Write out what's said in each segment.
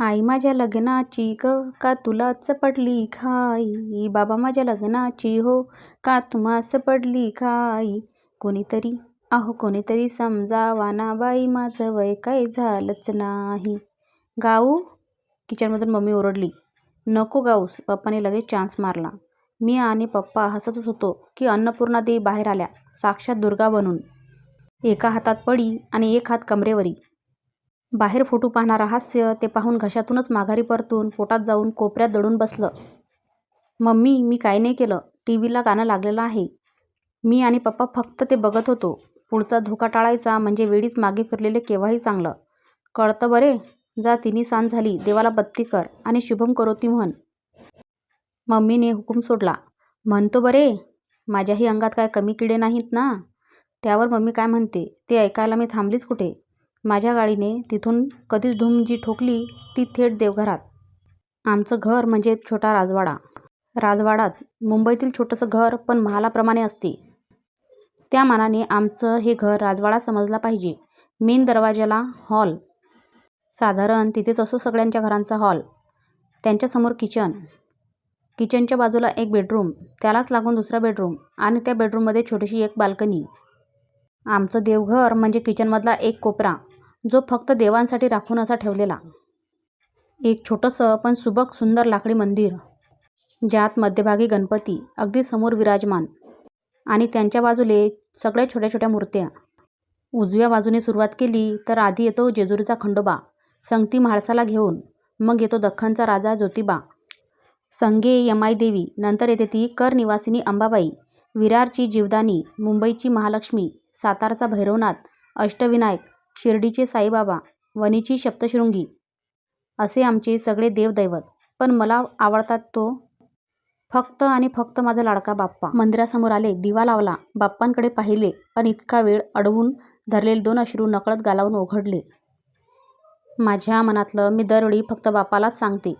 आई माझ्या लग्नाची ग का तुलाच पडली घाई? बाबा माझ्या लग्नाची हो का तुम्हास पडली घाई? कोणीतरी अहो कोणीतरी समजावा ना बाई माझं वय काय झालंच नाही. गाऊ? किचनमधून मम्मी ओरडली. नको गाऊस पप्पाने लगेच चान्स मारला. मी आणि पप्पा हसतच होतो की अन्नपूर्णा देवी बाहेर आल्या साक्षात दुर्गा बनून. एका हातात पडी आणि एक हात कमरेवरी. बाहेर फोटो पाहणारं हास्य ते पाहून घशातूनच माघारी परतून पोटात जाऊन कोपऱ्यात दडून बसलं. मम्मी मी काय नाही केलं. टी व्हीला गाणं लागलेलं आहे. मी आणि पप्पा फक्त ते बघत होतो. पुढचा धोका टाळायचा म्हणजे वेळीच मागे फिरलेले केव्हाही चांगलं. कळतं बरे? जा तिन्ही सांज झाली. देवाला बत्ती कर आणि शुभम करोती म्हण. मम्मीने हुकूम सोडला. म्हणतो बरे? माझ्याही अंगात काय कमी किडे नाहीत ना? त्यावर मम्मी काय म्हणते? ते ऐकायला मी थांबलीच कुठे? माझ्या गाडीने तिथून कधीच धूम जी ठोकली ती थेट देवघरात. आमचं घर म्हणजे छोटा राजवाडा. राजवाडात मुंबईतील छोटंसं घर पण महालाप्रमाणे असते. त्या मानाने आमचं हे घर राजवाडा समजला पाहिजे. मेन दरवाज्याला हॉल. साधारण तिथेच असो सगळ्यांच्या घरांचा हॉल. त्यांच्यासमोर किचन. किचनच्या बाजूला एक बेडरूम त्यालाच लागून दुसरा बेडरूम आणि त्या बेडरूममध्ये छोटीशी एक बाल्कनी. आमचं देवघर म्हणजे किचनमधला एक कोपरा. जो फक्त देवांसाठी राखून असा ठेवलेला. एक छोटंसं पण सुबक सुंदर लाकडी मंदिर ज्यात मध्यभागी गणपती अगदी समोर विराजमान आणि त्यांच्या बाजूले सगळ्या छोट्या छोट्या मूर्त्या. उजव्या बाजूने सुरुवात केली तर आधी येतो जेजुरीचा खंडोबा संगती म्हाळसाला घेऊन मग येतो दख्खनचा राजा ज्योतिबा. संगे यमाई देवी नंतर येते ती कर निवासिनी अंबाबाई विरारची जीवदानी मुंबईची महालक्ष्मी सातारचा भैरवनाथ अष्टविनायक शिर्डीचे साईबाबा वणीची सप्तशृंगी असे आमचे सगळे देवदैवत. पण मला आवडतात तो फक्त आणि फक्त माझा लाडका बाप्पा. मंदिरासमोर आले दिवा लावला बाप्पांकडे पाहिले पण इतका वेळ अडवून धरलेले दोन अश्रू नकळत गालावून ओघडले. माझ्या मनातलं मी दरवेळी फक्त बाप्पालाच सांगते.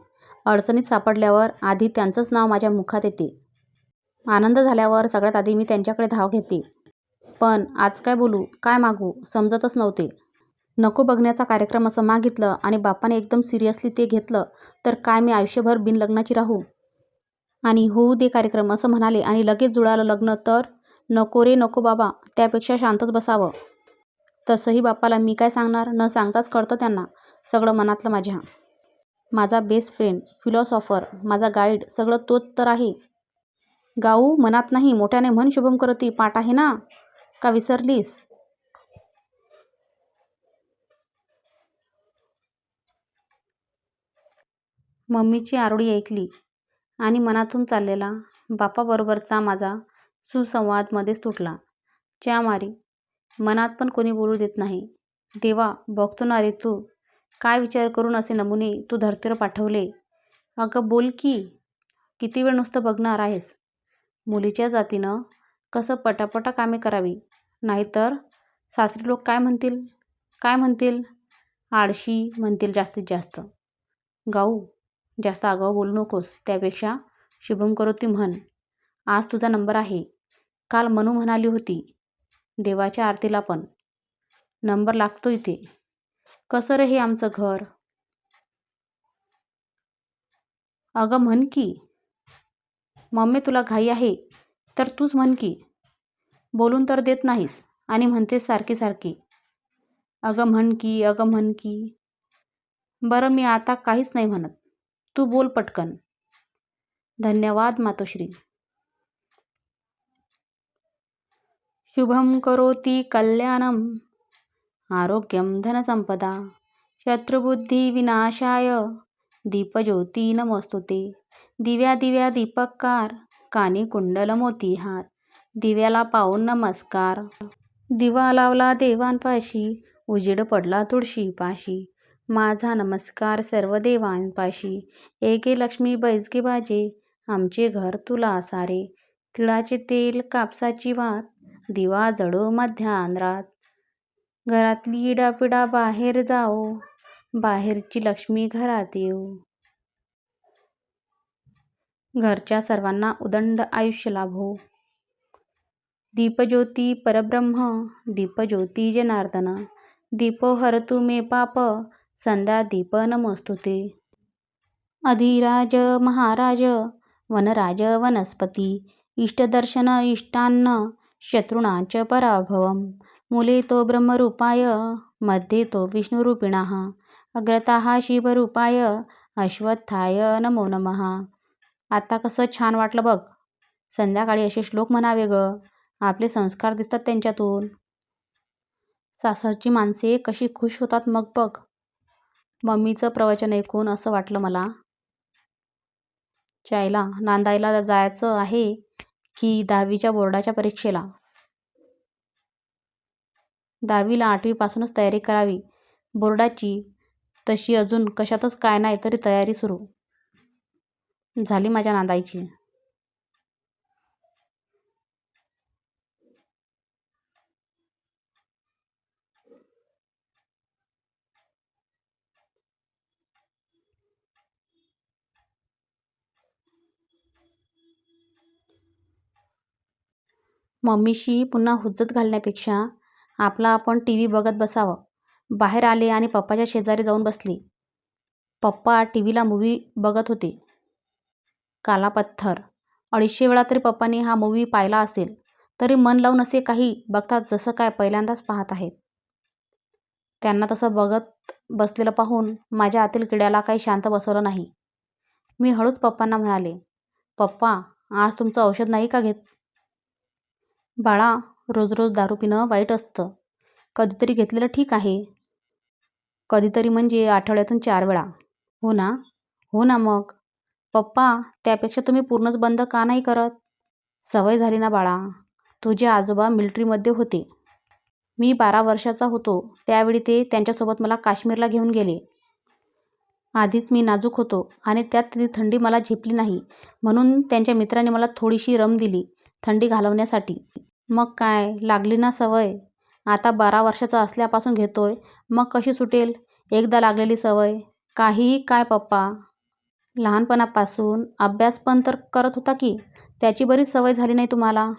अडचणीत सापडल्यावर आधी त्यांचंच नाव माझ्या मुखात येते. आनंद झाल्यावर सगळ्यात आधी मी त्यांच्याकडे धाव घेते. पण आज काय बोलू काय मागू समजतच नव्हते. नको बघण्याचा कार्यक्रम असं मागितलं आणि बापाने एकदम सिरियसली ते घेतलं तर काय मी आयुष्यभर बिनलग्नाची राहू? आणि होऊ दे कार्यक्रम असं म्हणाले आणि लगेच जुळालं लग्न तर? नको रे नको बाबा त्यापेक्षा शांतच बसावं. तसंही बापाला मी काय सांगणार? न सांगताच कळतं त्यांना सगळं मनातलं माझ्या. माझा बेस्ट फ्रेंड फिलॉसॉफर माझा गाईड सगळं तोच तर आहे. गाऊ मनात नाही मोठ्याने म्हण शुभम करती पाठ आहे ना? का विसरलीस? मम्मीची आरोळी ऐकली आणि मनातून चाललेला बापाबरोबरचा माझा सुसंवाद मध्येच तुटला. च्या मारी मनात पण कोणी बोलू देत नाही. देवा बघतो ना रे तू. काय विचार करून असे नमुने तू धरतीवर पाठवले? अगं बोल की किती वेळ नुसतं बघणार आहेस? मुलीच्या जातीनं कसं पटापटा कामे करावी? नाहीतर सासरी लोक काय म्हणतील? काय म्हणतील? आळशी म्हणतील जास्तीत जास्त. गाऊ जास्त आगाऊ बोलू नकोस. त्यापेक्षा शुभम करोती म्हण. आज तुझा नंबर आहे. काल मनू म्हणाली होती देवाच्या आरतीला पण. नंबर लागतो इथे. कसं रे हे आमचं घर? अगं म्हण की मम्मी तुला घाई आहे तर तूच म्हण की. बोलून तर देत नाहीस आणि म्हणतेस सारखी सारखी. अगं म्हण की अगं म्हण की. बरं मी आता काहीच नाही म्हणत. तू बोल पटकन. धन्यवाद मातोश्री. शुभम करोती कल्याणम आरोग्यम धनसंपदा शत्रुबुद्धी विनाशाय. दीपज्योती नमस्तुते. दिव्या दिव्या दीपकार कानी कुंडल मोतीहार दिव्याला पाहून नमस्कार. दिवा लावला देवांपाशी. उजेड पडला तुळशीपाशी. माझा नमस्कार सर्व देवांपाशी. एके लक्ष्मी बैजगे बाजे आमचे घर तुला सारे. तिळाचे तेल कापसाची वात दिवा जडो मध्यानरात घरातली इडापिडा बाहेर जाओ बाहेरची लक्ष्मी घरात येऊ. घरच्या सर्वांना उदंड आयुष्य लाभो. दीपज्योती परब्रह्म दीपज्योती जनार्दन. दीपो हरतु मे पाप संध्या दीप अधिराज महाराज वनराज वनस्पती इष्टदर्शन इष्टान्न शत्रुणाच पराभवम मूले तो ब्रह्मरूपायमध्ये तो विष्णुरूपिणः। अग्रता शिवरूपाय अश्वत्थाय नमो नमः। आता कसं छान वाटलं बघ. संध्याकाळी असे श्लोक म्हणावे ग. आपले संस्कार दिसतात त्यांच्यातून. सासरची माणसे कशी खुश होतात मग बघ. मम्मीचं प्रवचन ऐकून असं वाटलं मला. चायला नांदायला जायचं आहे की दहावीच्या बोर्डाच्या परीक्षेला? दहावीला आठवीपासूनच तयारी करावी. बोर्डाची तशी अजून कशातच काय नाही तरी तयारी सुरू. झाली माझ्या नांदायची. मम्मीशी पुन्हा हुज्जत घालण्यापेक्षा आपला आपण टी व्ही बघत बसावं. बाहेर आले आणि पप्पाच्या शेजारी जाऊन बसली. पप्पा टी व्हीला मूवी बघत होते. काला पत्थर अडीचशे वेळा तरी पप्पांनी हा मूवी पाहिला असेल तरी मन लावून असे काही बघतात जसं काय पहिल्यांदाच पाहत आहेत. त्यांना तसं बघत बसलेलं पाहून माझ्या आतील किड्याला काही शांत बसवलं नाही. मी हळूच पप्पांना म्हणाले पप्पा आज तुमचं औषध नाही का घेत? बाळा रोज रोज दारू पिणं वाईट असतं. कधीतरी घेतलेलं ठीक आहे. कधीतरी म्हणजे आठवड्यातून चार वेळा. हो ना? हो ना मग? पप्पा त्यापेक्षा तुम्ही पूर्णच बंद का नाही करत? सवय झाली ना बाळा. तुझे आजोबा मिलिटरीमध्ये होते. मी बारा वर्षाचा होतो. त्यावेळी ते त्यांच्यासोबत मला काश्मीरला घेऊन गेले. आधीच मी नाजूक होतो आणि त्यात ती थंडी मला झेपली नाही. म्हणून त्यांच्या मित्राने मला थोडीशी रम दिली थंडी घालवण्यासाठी. मग काय? लागली ना सवय. आता बारा वर्षाचा असल्यापासून घेतोय. मग कशी सुटेल? एकदा लागलेली सवय. काहीही काय पप्पा? लहानपणापासून अभ्यास पण तर करत होता की. त्याची बरीच सवय झाली नाही तुम्हाला?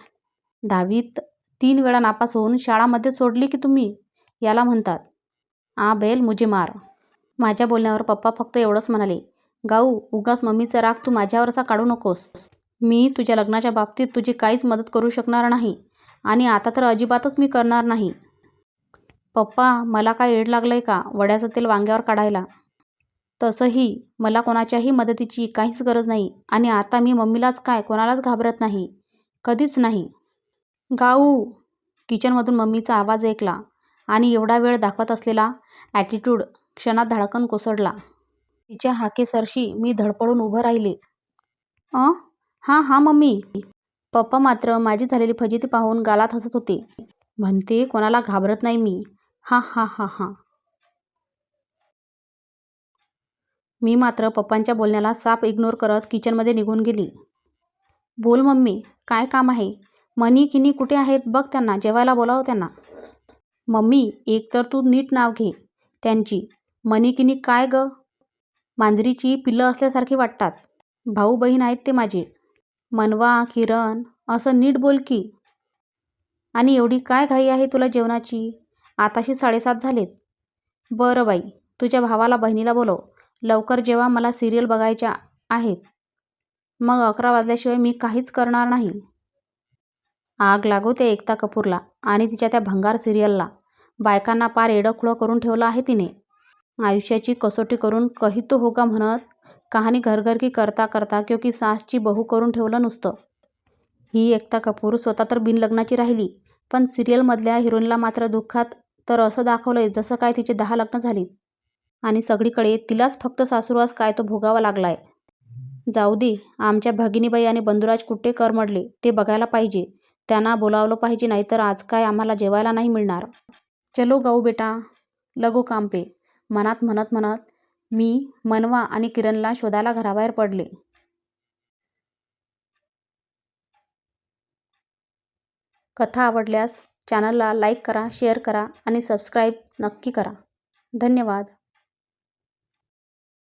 दहावीत तीन वेळा नापास होऊन शाळामध्ये सोडली की तुम्ही? याला म्हणतात. आ बेल मुझे मार. माझ्या बोलण्यावर पप्पा फक्त एवढंच म्हणाले. गाऊ उगाच मम्मीचा राग तू माझ्यावरचा काढू नकोस. मी तुझ्या लग्नाच्या बाबतीत तुझी काहीच मदत करू शकणार नाही. आणि आता तर अजिबातच मी करणार नाही. पप्पा मला काय येड लागलं आहे का? वड्याचं तेल वांग्यावर काढायला. तसंही मला कोणाच्याही मदतीची काहीच गरज नाही. आणि आता मी मम्मीलाच काय कोणालाच घाबरत नाही. कधीच नाही. गाऊ! किचनमधून मम्मीचा आवाज ऐकला आणि एवढा वेळ दाखवत असलेला ॲटिट्यूड क्षणात धडकन कोसळला. तिच्या हाकेसरशी मी धडपडून उभं राहिले. अ? हां हां मम्मी. पप्पा मात्र माझी झालेली फजिती पाहून गालात हसत होते. म्हणते कोणाला घाबरत नाही मी. हा हा हा हा. मी मात्र पप्पांच्या बोलण्याला साप इग्नोर करत किचनमध्ये निघून गेली. बोल मम्मी काय काम आहे? मनी किनी कुठे आहेत? बघ त्यांना जेवायला बोलावं त्यांना. मम्मी एक तर तू नीट नाव घे त्यांची. मनी किनी काय ग? मांजरीची पिल्लं असल्यासारखी वाटतात. भाऊ बहीण आहेत ते माझे. मनवा किरण असं नीट बोल की. आणि एवढी काय घाई आहे तुला जेवणाची? आताशी साडेसात झालेत. बरं बाई तुझ्या भावाला बहिणीला बोलव. लवकर जेव्हा मला सिरियल बघायच्या आहेत. मग अकरा वाजल्याशिवाय मी काहीच करणार नाही. आग लागू त्या एकता कपूरला आणि तिच्या त्या भंगार सिरियलला. बायकांना पार एडंखुळं करून ठेवलं आहे तिने. आयुष्याची कसोटी करून कही तो होगा म्हणत कहाणी घरघर की करता करता क्योंकि सासची बहू करून ठेवलं नुसतं. ही एकता कपूर स्वतः तर बिनलग्नाची राहिली पण सिरियलमधल्या हिरोईनला मात्र दुःखात तर असं दाखवलंय जसं काय तिचे दहा लग्न झाली. आणि सगळीकडे तिलाच फक्त सासूरवास काय तो भोगावा लागलाय. जाऊ दे आमच्या भगिनीबाई आणि बंधुराज कुठे करमडले ते बघायला पाहिजे. त्यांना बोलावलं पाहिजे नाहीतर आज काय आम्हाला जेवायला नाही मिळणार. चलो गाऊ बेटा लगो काम पे. मनात म्हणत म्हणत मी मनवा आणि किरणला शोधायला घराबाहेर पडले. कथा आवडल्यास चॅनलला लाईक करा शेअर करा आणि सबस्क्राईब नक्की करा. धन्यवाद.